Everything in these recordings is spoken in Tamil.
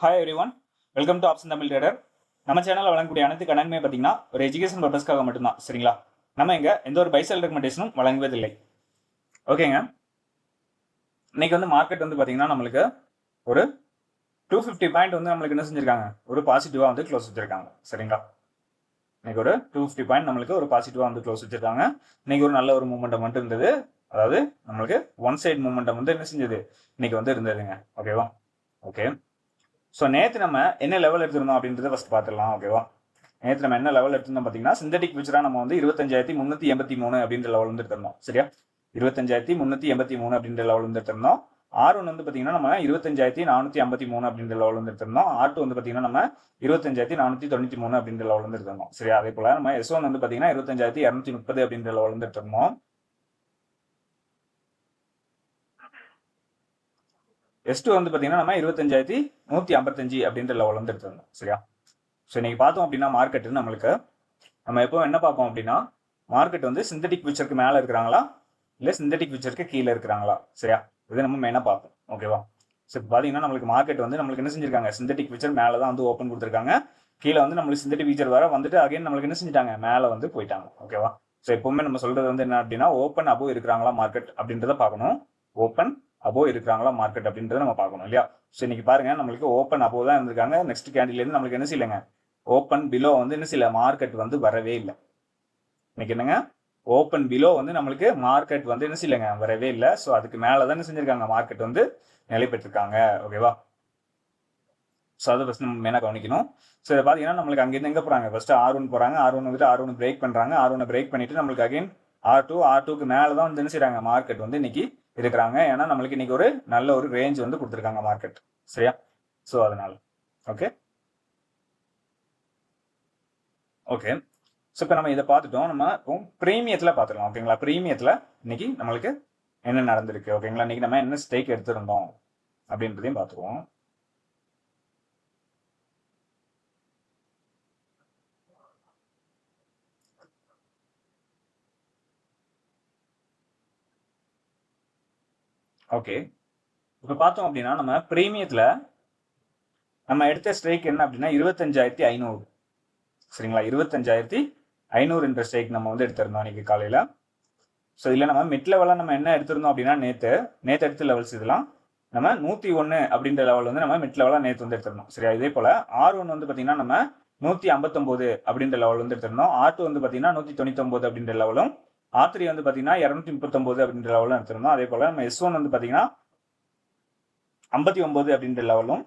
Hi everyone welcome to option Tamil trader நம்ம சேனலில் வழங்கக்கூடிய அனைத்து கணக்குமே பார்த்தீங்கன்னா ஒரு எஜுகேஷன் பர்பஸ்க்காக மட்டும்தான் சரிங்களா? நம்ம இங்கே எந்த ஒரு பைசல் ரெக்கமெண்டேஷனும் வழங்குவதில்லை. ஓகேங்க இன்னைக்கு வந்து மார்க்கெட் வந்து பார்த்தீங்கன்னா நம்மளுக்கு ஒரு டூ ஃபிஃப்டி பாயிண்ட் வந்து நம்மளுக்கு என்ன செஞ்சிருக்காங்க? ஒரு பாசிட்டிவாக வந்து க்ளோஸ் வச்சிருக்காங்க சரிங்களா? இன்னைக்கு ஒரு டூ ஃபிஃப்டி பாயிண்ட் நம்மளுக்கு ஒரு பாசிட்டிவாக வந்து க்ளோஸ் வச்சிருக்காங்க. இன்னைக்கு ஒரு நல்ல ஒரு மூமெண்டம் மட்டும் இருந்தது. அதாவது நம்மளுக்கு ஒன் சைடு மூமெண்டம் வந்து என்ன செஞ்சது? இன்னைக்கு வந்து இருந்ததுங்க. ஓகேவா ஓகே ஸோ நேற்று நம்ம என்ன லெவல் எடுத்திருந்தோம் அப்படின்றத ஃபஸ்ட் பார்த்துடலாம் ஓகேவா நேற்று நம்ம என்ன லெவல் எடுத்திருந்தோம் பார்த்தீங்கன்னா சிந்தட்டிக் ஃபியூச்சராக நம்ம வந்து இருபத்தஞ்சாயிரத்தி முந்நூற்றி எண்பத்தி மூணு அப்படின்ற லெவல் வந்து எடுத்திருந்தோம் சரியா? இருபத்தஞ்சாயிரத்தி முந்நூற்றி எண்பத்தி மூணு அப்படின்ற லெவல் வந்து எடுத்திருந்தோம். ஆர் ஒன் வந்து பார்த்தீங்கன்னா நம்ம இருபத்தஞ்சாயிரத்தி நானூற்றி ஐம்பத்தி மூணு அப்படின்ற லெவல் வந்து எடுத்திருந்தோம். ஆர் டூ வந்து பார்த்தீங்கன்னா நம்ம இருபத்தஞ்சாயிரத்தி நானூற்றி தொண்ணூற்றி மூணு அப்படின்ற லெவல் வந்து எடுத்திருந்தோம் சரியா? அதே போல் நம்ம எஸ் ஒன் வந்து பார்த்தீங்கன்னா இருபத்தஞ்சாயிரத்தி இரநூத்தி முப்பது அப்படின்ற லெவல் வந்து எடுத்திருந்தோம். எஸ் டூ வந்து பார்த்தீங்கன்னா நம்ம இருபத்தஞ்சாயிரத்தி நூற்றி ஐம்பத்தஞ்சு அப்படின்ற லெவல் வந்து எடுத்திருந்தோம். சரியா? ஸோ இன்னைக்கு பார்த்தோம் அப்படின்னா மார்க்கெட் நம்மளுக்கு. நம்ம எப்போ என்ன பார்ப்போம் அப்படின்னா மார்க்கெட் வந்து சிந்தட்டிக் ஃபியூச்சருக்கு மேலே இருக்கிறாங்களா? இல்லை சிந்தட்டிக் ஃபியூச்சருக்கு கீழே இருக்கிறாங்களா? சரியா? இது நம்ம மெயினாக பார்ப்போம். ஓகேவா ஸோ இப்போ பார்த்தீங்கன்னா நம்மளுக்கு மார்க்கெட் வந்து நம்மளுக்கு என்ன செஞ்சிருக்காங்க? சிந்தட்டிக் ஃபியூச்சர் மேலே தான் வந்து ஓப்பன் கொடுத்துருக்காங்க. கீழே வந்து நம்மளுக்கு சிந்தட்டிக் ஃபியூச்சர் வர வந்துட்டு அகைன் நம்மளுக்கு என்ன செஞ்சிட்டாங்க? மேலே வந்து போயிட்டாங்க. ஓகேவா ஸோ எப்பவுமே நம்ம சொல்றது வந்து என்ன அப்படின்னா ஓப்பன் அபோவ் இருக்கிறாங்களா மார்க்கெட் அப்படின்றத பார்க்கணும். ஓப்பன் அபோவ் இருக்கிறாங்களா மார்க்கெட் அப்படின்றத நம்ம பார்க்கணும் இல்லையா? ஸோ இன்னைக்கு பாருங்க நம்மளுக்கு ஓப்பன் அபோவ் தான் இருந்திருக்காங்க. நெக்ஸ்ட் கேண்டிலேருந்து நம்மளுக்கு என்ன செய்யலைங்க? ஓப்பன் பிலோ வந்து என்ன செய்யல? மார்க்கெட் வந்து வரவே இல்லை. இன்னைக்கு என்னங்க? ஓப்பன் பிலோ வந்து நம்மளுக்கு மார்க்கெட் வந்து என்ன செய்யலைங்க? வரவே இல்லை. ஸோ அதுக்கு மேலே தான் என்ன செஞ்சிருக்காங்க? மார்க்கெட் வந்து நிலை பெற்றிருக்காங்க. ஓகேவா ஸோ அதை ஃபஸ்ட் நம்ம மெயினாக கவனிக்கணும். ஸோ இதை பார்த்தீங்கன்னா நம்மளுக்கு அங்கேருந்து எங்கே போகிறாங்க ஃபஸ்ட்டு ஆர் ஒன் போகிறாங்க ஆர் ஒன் வந்துட்டு ஆர் ஒன் பிரேக் பண்ணுறாங்க ஆர் ஒன்னை பிரேக் பண்ணிட்டு நம்மளுக்கு அகைன் ஆர் டூ ஆர் டூக்கு மேலே தான் வந்து என்ன செய்கிறாங்க மார்க்கெட் வந்து இன்னைக்கு இருக்கிறாங்க. ஏன்னா நம்மளுக்கு இன்னைக்கு ஒரு நல்ல ஒரு ரேஞ்ச் வந்து கொடுத்துருக்காங்க மார்க்கெட் சரியா? ஸோ அதனால. ஓகே ஓகே ஸோ இப்போ நம்ம இதை பார்த்துட்டோம். நம்ம இப்போ ப்ரீமியத்தில் பார்த்துக்கலாம் ஓகேங்களா ப்ரீமியத்தில் இன்னைக்கு நம்மளுக்கு என்ன நடந்திருக்கு? ஓகேங்களா இன்னைக்கு நம்ம என்ன ஸ்டேக் எடுத்திருந்தோம்? அப்படின்றதையும் பார்த்துக்குவோம். ஓகே இப்போ பார்த்தோம் அப்படின்னா நம்ம ப்ரீமியத்தில் நம்ம எடுத்த ஸ்ட்ரைக் என்ன அப்படின்னா இருபத்தஞ்சாயிரத்தி ஐநூறு. சரிங்களா? இருபத்தஞ்சாயிரத்தி ஐநூறு என்ற ஸ்ட்ரைக் நம்ம வந்து எடுத்திருந்தோம் அன்றைக்கி காலையில். ஸோ இதில் நம்ம மிட் லெவலாக நம்ம என்ன எடுத்திருந்தோம் அப்படின்னா நேற்று நேற்று எடுத்த லெவல்ஸ் இதெல்லாம் நம்ம நூற்றி ஒன்று அப்படின்ற லெவல் வந்து நம்ம மிட் லெவலாக நேற்று வந்து எடுத்திருந்தோம். சரியா? இதே போல் ஆர் ஒன் வந்து பார்த்தீங்கன்னா நம்ம நூற்றி ஐம்பத்தொம்போது அப்படின்ற லெவல் வந்து எடுத்திருந்தோம். ஆர் டூ வந்து பார்த்தீங்கன்னா நூற்றி தொண்ணூத்தொம்பது அப்படின்ற லெவலும் ஆர் த்ரீ வந்து பார்த்தீங்கன்னா இரநூத்தி முப்பத்தொம்போது அப்படின்ற லெவலும் எடுத்திருந்தோம் அதே போல் நம்ம எஸ் ஒன் வந்து பார்த்தீங்கன்னா ஐம்பத்தி ஒம்பது அப்படின்ற லெவலும்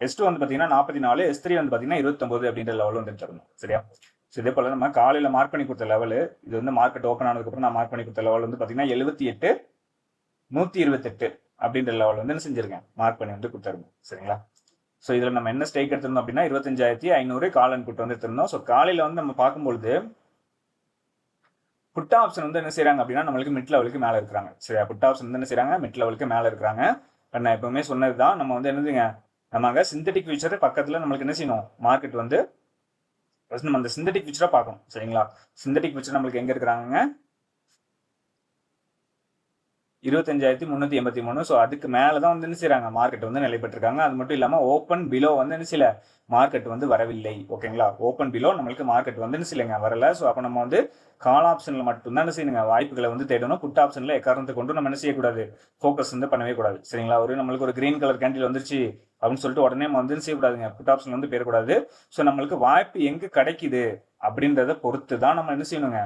எஸ் டூ வந்து பார்த்தீங்கன்னா நாற்பத்தி நாலு எஸ் த்ரீ வந்து பார்த்தீங்கன்னா இருபத்தொம்பது அப்படின்ற லெவலும் வந்து எடுத்திருந்தோம் சரியா? ஸோ இதே போல் நம்ம காலையில் மார்க் பண்ணி கொடுத்த லெவலு இது வந்து மார்க்கெட் ஓப்பன் ஆனதுக்கப்புறம் நான் மார்க் பண்ணி கொடுத்த லெவல் வந்து பார்த்தீங்கன்னா எழுபத்தி எட்டு நூற்றி இருபத்தெட்டு அப்படின்ற லெவல் வந்து என்ன செஞ்சிருக்கேன்? மார்க் பண்ணி வந்து கொடுத்துருந்தோம். சரிங்களா? ஸோ இதில் நம்ம என்ன ஸ்டேக் எடுத்திருந்தோம் அப்படின்னா இருபத்தஞ்சாயிரத்தி ஐநூறு காலன் கூட்டு வந்து எடுத்திருந்தோம் ஸோ காலையில் வந்து நம்ம பார்க்கும்பொழுது புட்டா ஆப்ஷன் வந்து என்ன செய்கிறாங்க அப்படின்னா நம்மளுக்கு மிட் லெவலுக்கு மேலே இருக்கிறாங்க. சரியா? புட்டா ஆப்ஷன் வந்து என்ன செய்கிறாங்க மிட் லெவலுக்கு மேலே இருக்கிறாங்க. நான் எப்பவுமே சொன்னது தான் நம்ம வந்து என்னதுங்க நம்ம அங்கே சிந்தட்டிக் ஃபியூச்சர் பக்கத்தில் நம்மளுக்கு என்ன செய்யணும்? மார்க்கெட் வந்து ஃபர்ஸ்ட் நம்ம அந்த சிந்தட்டிக் ஃபியூச்சராக பார்க்கணும். சரிங்களா? சிந்தட்டிக் ஃபியூச்சர் நம்மளுக்கு எங்கே இருக்கிறாங்க இருபத்தஞ்சாயிரத்தி முந்நூற்றி எண்பத்தி மூணு. ஸோ அதுக்கு மேலே தான் வந்து என்ன செய்கிறாங்க மார்க்கெட் வந்து நிலைப்பட்டிருக்காங்க அது மட்டும் இல்லாமல் ஓப்பன் பிலோ வந்து என்ன சில மார்க்கெட் வந்து வரவில்லை. ஓகேங்களா ஓப்பன் பிலோ நம்மளுக்கு மார்க்கெட் வந்து என்ன செய்யலைங்க? வரல. ஸோ அப்போ நம்ம வந்து கால் ஆப்ஷனில் மட்டும்தான் என்ன செய்யணுங்க? வாய்ப்புகளை வந்து தேடணும். புட் ஆப்ஷனில் எக்காரணத்தை கொண்டு நம்ம என்ன செய்யக்கூடாது? ஃபோக்கஸ் வந்து பண்ணவே கூடாது. சரிங்களா? ஒரு நம்மளுக்கு ஒரு கிரீன் கலர் கேண்டில் வந்துருச்சு அப்படின்னு சொல்லிட்டு உடனே நம்ம வந்து செய்யக்கூடாதுங்க? புட் ஆப்ஷன் வந்து போயிடக்கூடாது ஸோ நம்மளுக்கு வாய்ப்பு எங்கே கிடைக்குது அப்படின்றத பொறுத்து தான் நம்ம என்ன செய்யணுங்க?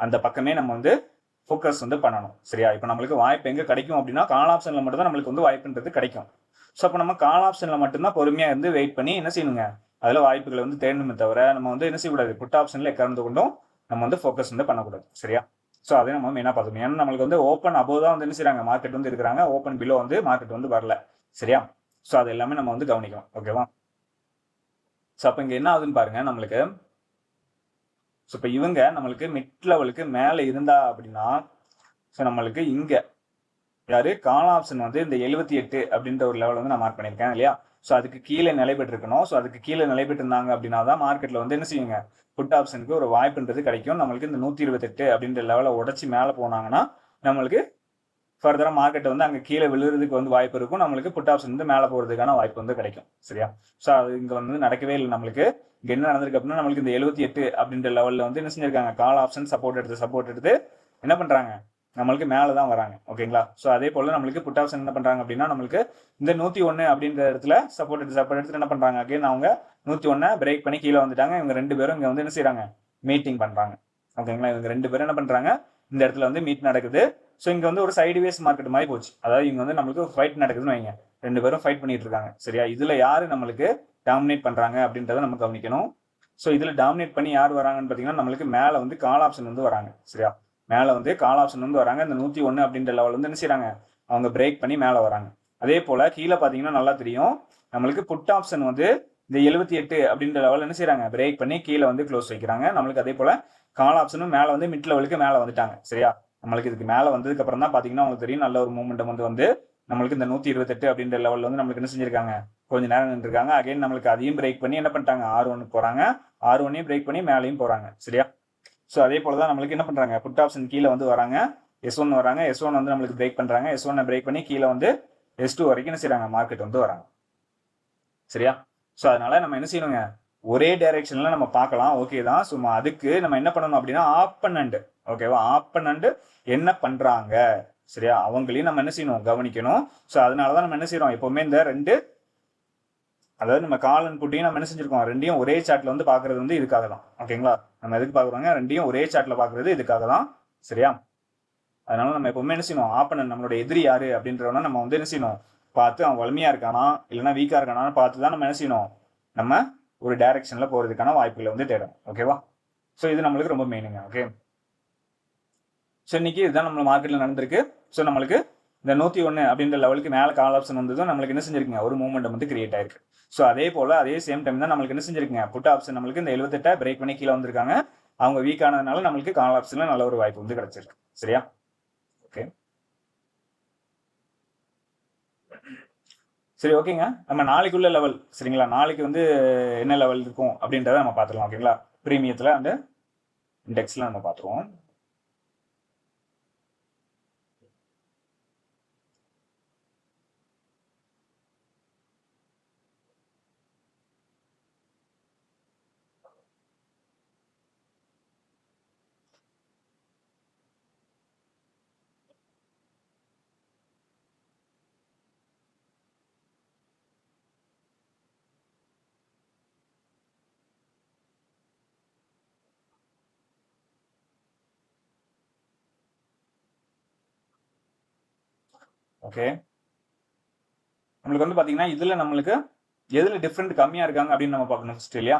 அந்த பக்கமே நம்ம வந்து ஃபோக்கஸ் வந்து பண்ணணும். சரியா? இப்போ நம்மளுக்கு வாய்ப்பு எங்கே கிடைக்கும் அப்படின்னா கால் ஆப்ஷனில் மட்டும்தான் நம்மளுக்கு வந்து வாய்ப்புன்றது கிடைக்கும். ஸோ அப்போ நம்ம கால் ஆப்ஷனில் மட்டும்தான் பொறுமையாக இருந்து வெயிட் பண்ணி என்ன செய்யணுங்க? அதில் வாய்ப்புகளை வந்து தேடணுமே தவிர நம்ம வந்து என்ன செய்யக்கூடாது? புட் ஆப்ஷனில் கறந்து கொண்டும் நம்ம வந்து ஃபோக்கஸ் வந்து பண்ணக்கூடாது. சரியா? ஸோ அதே நம்ம மெயினாக பார்த்துக்கணும். ஏன்னா நம்மளுக்கு வந்து ஓப்பன் அபோவ் தான் வந்து என்ன செய்கிறாங்க மார்க்கெட் வந்து இருக்கிறாங்க. ஓப்பன் பிலோ வந்து மார்க்கெட் வந்து வரல. சரியா? ஸோ அது எல்லாமே நம்ம வந்து கவனிக்கணும். ஓகேவா ஸோ அப்போ இங்கே என்ன ஆகுதுன்னு பாருங்க நம்மளுக்கு ஸோ இப்போ இவங்க நம்மளுக்கு மிட் லெவலுக்கு மேலே இருந்தா அப்படின்னா ஸோ நம்மளுக்கு இங்கே யாரு? கால் ஆப்ஷன் வந்து இந்த எழுபத்தி எட்டு அப்படின்ற ஒரு லெவல் வந்து நான் மார்க் பண்ணியிருக்கேன் இல்லையா? ஸோ அதுக்கு கீழே நிலை பெற்றிருக்கணும் ஸோ அதுக்கு கீழே நிலை பெற்றிருந்தாங்க அப்படின்னா தான் மார்க்கெட்டில் வந்து என்ன செய்யுங்க புட் ஆப்ஷனுக்கு ஒரு வாய்ப்புன்றது கிடைக்கும். நம்மளுக்கு இந்த நூற்றி இருபத்தெட்டு அப்படின்ற லெவலை உடச்சி மேலே போனாங்கன்னா நம்மளுக்கு ஃபர்தராக மார்க்கெட் வந்து அங்கே கீழே விழுறதுக்கு வந்து வாய்ப்பு இருக்கும். நம்மளுக்கு புட் ஆப்ஷன் வந்து மேலே போகிறதுக்கான வாய்ப்பு வந்து கிடைக்கும். சரியா? ஸோ அது இங்கே வந்து நடக்கவே இல்லை நம்மளுக்கு. இங்கே என்ன நடந்திருக்கு அப்படின்னா நம்மளுக்கு இந்த எழுபத்தி எட்டு அப்படின்ற லெவலில் வந்து என்ன செஞ்சிருக்காங்க? கால் ஆப்ஷன் சப்போர்ட் எடுத்து சப்போர்ட் எடுத்து என்ன பண்ணுறாங்க நம்மளுக்கு மேலே தான் வராங்க. ஓகேங்களா ஸோ அதே போல் நம்மளுக்கு புட் ஆப்ஷன் என்ன பண்ணுறாங்க அப்படின்னா நம்மளுக்கு இந்த நூற்றி ஒன்று அப்படின்ற இடத்துல சப்போர்ட் எடுத்து சப்போர்ட் எடுத்து என்ன பண்ணுறாங்க அகைன் அவங்க நூற்றி ஒன்றை பிரேக் பண்ணி கீழே வந்துட்டாங்க. இவங்க ரெண்டு பேரும் இங்கே வந்து என்ன செய்கிறாங்க மீட்டிங் பண்ணுறாங்க ஓகேங்களா இவங்க ரெண்டு பேரும் என்ன பண்ணுறாங்க இந்த இடத்துல வந்து மீட் நடக்குது. ஸோ இங்கே வந்து ஒரு சைடு வேஸ் மார்க்கெட் மாதிரி போச்சு. அதாவது இங்கே வந்து நம்மளுக்கு ஃபைட் நடக்குதுன்னு வைங்க. ரெண்டு பேரும் ஃபைட் பண்ணிட்டு இருக்காங்க. சரியா? இதில் யார் நம்மளுக்கு டாமினேட் பண்ணுறாங்க அப்படின்றத நம்ம கவனிக்கணும். ஸோ இதில் டாமினேட் பண்ணி யார் வராங்கன்னு பார்த்தீங்கன்னா நம்மளுக்கு மேலே வந்து கால் ஆப்ஷன் வந்து வராங்க. சரியா? மேலே வந்து கால் ஆப்ஷன் வந்து வராங்க. இந்த நூற்றி ஒன்று அப்படின்ற லெவல் வந்து என்ன செய்கிறாங்க அவங்க பிரேக் பண்ணி மேலே வராங்க. அதே போல் கீழே பார்த்தீங்கன்னா நல்லா தெரியும். நம்மளுக்கு புட் ஆப்ஷன் வந்து இந்த எழுபத்தி எட்டு அப்படின்ற லெவல் என்ன செய்கிறாங்க பிரேக் பண்ணி கீழே வந்து க்ளோஸ் வைக்கிறாங்க. நம்மளுக்கு அதே போல் கால் ஆப்ஷனும் மேலே வந்து மிட் லெவலுக்கு மேலே வந்துட்டாங்க. சரியா? நம்மளுக்கு இதுக்கு மேலே வந்ததுக்கு அப்புறம் தான் பார்த்தீங்கன்னா உங்களுக்கு தெரியும் நல்ல ஒரு மூமெண்டம் வந்து வந்து நம்மளுக்கு இந்த நூற்றி இருபத்தெட்டு அப்படின்ற லெவலில் வந்து நம்மளுக்கு என்ன செஞ்சிருக்காங்க? கொஞ்ச நேரம் நின்றுருக்காங்க. அகைன் நம்மளுக்கு அதையும் பிரேக் பண்ணி என்ன பண்ணிட்டாங்க? ஆறு ஒன்று போகிறாங்க ஆறு ஒன்னையும் பிரேக் பண்ணி மேலேயும் போகிறாங்க சரியா? ஸோ அதே போல் தான் நம்மளுக்கு என்ன பண்ணுறாங்க புட் ஆப்ஷன் கீழே வந்து வராங்க. எஸ் ஒன் வராங்க. எஸ் ஒன் வந்து நம்மளுக்கு பிரேக் பண்ணுறாங்க எஸ் ஒன்னை பிரேக் பண்ணி கீழே வந்து எஸ் டூ வரைக்கும் என்ன செய்கிறாங்க மார்க்கெட் வந்து வராங்க. சரியா? ஸோ அதனால நம்ம என்ன செய்யணுங்க? ஒரே டைரெக்ஷன்ல நம்ம பார்க்கலாம். ஓகே தான். சும்மா அதுக்கு நம்ம என்ன பண்ணணும் அப்படின்னா ஆப்பனண்ட் ஓகேவா ஆப்பனண்ட் என்ன பண்றாங்க? சரியா? அவங்களையும் நம்ம என்ன செய்யணும்? கவனிக்கணும். ஸோ அதனால தான் நம்ம என்ன செய்யறோம் எப்பவுமே இந்த ரெண்டு அதாவது நம்ம காலன் புட்டியும் நம்ம என்ன செஞ்சிருக்கோம்? ரெண்டையும் ஒரே சாட்ல வந்து பார்க்கறது வந்து இதுக்காக தான். ஓகேங்களா நம்ம எதுக்கு பார்க்குறோங்க ரெண்டையும் ஒரே சாட்ல பார்க்கறது இதுக்காக தான். சரியா? அதனால நம்ம எப்பவுமே என்ன செய்யணும்? ஆப்பனன் நம்மளோட எதிரி யாரு? அப்படின்றவன நம்ம வந்து என்ன செய்யணும்? பார்த்து அவன் வலிமையா இருக்கானா? இல்லைன்னா வீக்கா இருக்கானான்னு பார்த்து தான் நம்ம என்ன செய்யணும்? நம்ம ஒரு டைரக்ஷன்ல போறதுக்கான வாய்ப்புகளை வந்து தேடும் ஓகேவா ஸோ இது நம்மளுக்கு ரொம்ப மெயினுங்க ஓகே ஸோ இன்னைக்கு இதுதான் நம்ம மார்க்கெட்டில் நடந்திருக்கு. ஸோ நம்மளுக்கு இந்த நூற்றி ஒன்று அப்படின்ற லெவலுக்கு மேலே கால் ஆப்ஷன் வந்ததும் நம்மளுக்கு என்ன செஞ்சிருக்குங்க? ஒரு மூமெண்ட் வந்து கிரியேட் ஆயிருக்கு. ஸோ அதே போல் அதே சேம் டைம் தான் நம்மளுக்கு என்ன செஞ்சிருக்குங்க? புட் ஆப்ஷன் நம்மளுக்கு இந்த எழுபத்தெட்டை பிரேக் பண்ணி கீழே வந்திருக்காங்க. அவங்க வீக் ஆனதுனால நம்மளுக்கு கால் ஆப்ஷன்ல நல்ல ஒரு வாய்ப்பு வந்து கிடைச்சிருக்கு. சரியா? ஓகே சரி ஓகேங்க நம்ம நாளைக்குள்ள லெவல் சரிங்களா? நாளைக்கு வந்து என்ன லெவல் இருக்கும் அப்படின்றத நம்ம பார்த்துக்கலாம் ஓகேங்களா ப்ரீமியத்தில் அந்த இண்டெக்ஸில் நம்ம பார்த்துருவோம். ஓகே நம்மளுக்கு வந்து பார்த்தீங்கன்னா இதில் நம்மளுக்கு எதில் டிஃப்ரெண்ட் கம்மியாக இருக்காங்க அப்படின்னு நம்ம பார்க்கணும் ஃபஸ்ட் இல்லையா?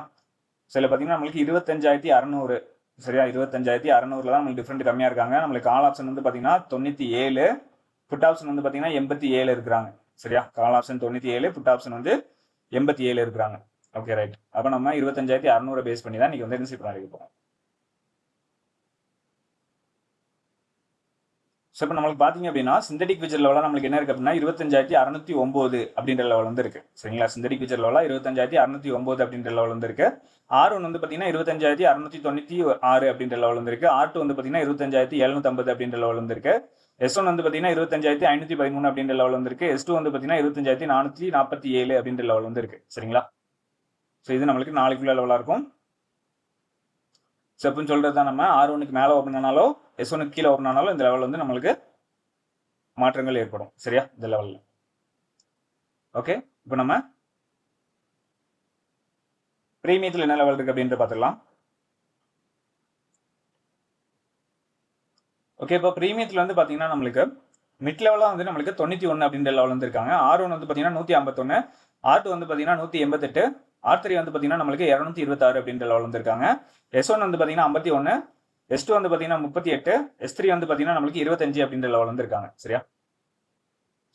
சில பார்த்தீங்கன்னா நம்மளுக்கு இருபத்தஞ்சாயிரத்தி அறநூறு. சரியா? இருபத்தஞ்சாயிரத்தி அறநூறுல தான் நம்மளுக்கு டிஃப்ரெண்ட் கம்மியாக இருக்காங்க. நம்மளுக்கு கால் ஆப்ஷன் வந்து பார்த்தீங்கன்னா தொண்ணூற்றி ஏழு. புட் ஆப்ஷன் வந்து பார்த்தீங்கன்னா எண்பத்தி ஏழு இருக்கிறாங்க. சரியா? கால் ஆப்ஷன் தொண்ணூற்றி ஏழு புட் ஆப்ஷன் வந்து எண்பத்தி ஏழு இருக்கிறாங்க. ஓகே ரைட் அப்போ நம்ம இருபத்தஞ்சாயிரத்தி அறநூறு பேஸ் பண்ணி தான் இன்னைக்கு வந்து என்ன பண்ணி போகிறோம் ஸோ இப்போ நம்மளுக்கு பார்த்தீங்க அப்படின்னா சிந்தடிக் விஜர் லெவலாக நம்மளுக்கு என்ன இருக்குது அப்படின்னா இருபத்தஞ்சாயிரத்தி அறநூத்தி ஒம்பது அப்படின்ற லெவல் வந்து இருக்கு சரிங்களா சிந்தடிக் விஜர் லெவலாக இருபத்தஞ்சாயிரத்தி அறுநூத்தி ஒம்பது அப்படின்ற லெவல் வந்து இருக்கு ஆர் ஒன் வந்து பார்த்தீங்கன்னா இருபத்தஞ்சாயிரத்தி அறுநூத்தி தொண்ணூற்றி ஆறு அப்படின்ற லெவல் வந்து இருக்கு ஆர் டூ வந்து பார்த்தீங்கன்னா இருபத்தஞ்சாயிரத்தி எழுநூத்தம்பது அப்படின்ற லெவல் வந்து இருக்கு எஸ் ஒன் வந்து பார்த்தீங்கன்னா இருபத்தஞ்சாயிரத்தி ஐநூற்றி பதிமூணு அப்படின்ற லெவல் வந்து இருக்கு எஸ் டூ வந்து பார்த்தீங்கன்னா இருபத்தஞ்சாயிரத்தி நானூற்றி நாற்பத்தி ஏழு அப்படின்ற லெவல் வந்து இருக்கு சரிங்களா? ஸோ இது நம்மளுக்கு நாளைக்குள்ள லெவலாக இருக்கும். ஸ்டெப்னு சொல்றது தான் நம்ம. ஆர் ஒனுக்கு மேலே ஓப்பன் ஆனாலோ எஸ் ஒனுக்கு கீழே ஓப்பன் ஆனாலும் இந்த லெவல் வந்து நம்மளுக்கு மாற்றங்கள் ஏற்படும். சரியா? இந்த லெவலில் ஓகே இப்போ நம்ம பிரீமியத்தில் என்ன லெவல் இருக்கு அப்படின்ட்டு பார்த்துக்கலாம். ஓகே இப்போ ப்ரீமியத்தில் வந்து பார்த்தீங்கன்னா நம்மளுக்கு மிட் லெவலாக வந்து நம்மளுக்கு தொண்ணூற்றி ஒன்று அப்படின்ற லெவல் வந்து இருக்காங்க. ஆர் ஒன் வந்து பார்த்தீங்கன்னா நூற்றி ஐம்பத்தொன்று ஆர் டூ வந்து பார்த்தீங்கன்னா நூற்றி எண்பத்தெட்டு. ஆர் த்ரீ வந்து பார்த்தீங்கன்னா நம்மளுக்கு இரநூத்தி இருபத்தாறு அப்படின்ற லெவல் வந்து இருக்காங்க எஸ் ஒன் வந்து பார்த்தீங்கன்னா ஐம்பத்தி ஒன்று எஸ் டூ வந்து பார்த்தீங்கன்னா முப்பத்தி எட்டு எஸ் த்ரீ வந்து பார்த்தீங்கன்னா நம்மளுக்கு இருபத்தஞ்சு அப்படின்ற லெவல் வந்து இருக்காங்க சரியா?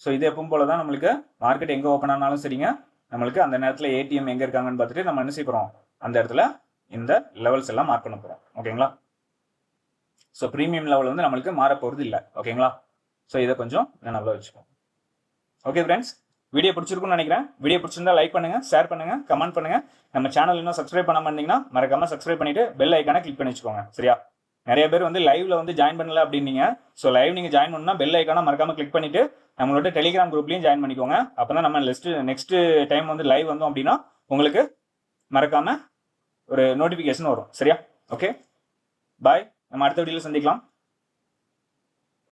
ஸோ இது எப்பவும் போல தான் நம்மளுக்கு மார்க்கெட் எங்கே ஓப்பன் ஆனாலும் சரிங்க. நம்மளுக்கு அந்த நேரத்தில் ஏடிஎம் எங்கே இருக்காங்கன்னு பார்த்துட்டு நம்ம என்ன செய்ய அந்த இடத்துல இந்த லெவல்ஸ் எல்லாம் மார்க் பண்ண போகிறோம் ஓகேங்களா? ஸோ ப்ரீமியம் லெவல் வந்து நம்மளுக்கு மாற போகிறது இல்லை ஓகேங்களா? ஸோ இதை கொஞ்சம் நல்லா வச்சுக்கோம் ஓகே ஃப்ரெண்ட்ஸ் வீடியோ பிடிச்சிருக்கும்னு நினைக்கிறேன். வீடியோ பிடிச்சிருந்தா லைக் பண்ணுங்க ஷேர் பண்ணுங்க கமெண்ட் பண்ணுங்க. நம்ம சேனல் இன்னும் சப்ஸ்கிரைப் பண்ணாம இருந்தீங்கன்னா மறக்காம சப்ஸ்கிரைப் பண்ணிட்டு பெல் ஐக்கானை கிளிக் பண்ணி வச்சுக்கோங்க. சரியா? நிறைய பேர் வந்து லைவ்ல வந்து ஜாயின் பண்ணல அப்படின்னீங்க. ஸோ லைவ் நீங்கள் ஜாயின் பண்ணா பெல் ஐக்கான மறக்காம கிளிக் பண்ணிட்டு நம்மளோட டெலிகிராம் குரூப்லையும் ஜாயின் பண்ணிக்கோங்க. அப்போ தான் நம்ம நெக்ஸ்ட் நெக்ஸ்ட் டைம் வந்து லைவ் வந்தோம் அப்படின்னா உங்களுக்கு மறக்காம ஒரு நோட்டிஃபிகேஷன் வரும். சரியா? ஓகே பாய் நம்ம அடுத்த வீடியோவில் சந்திக்கலாம்.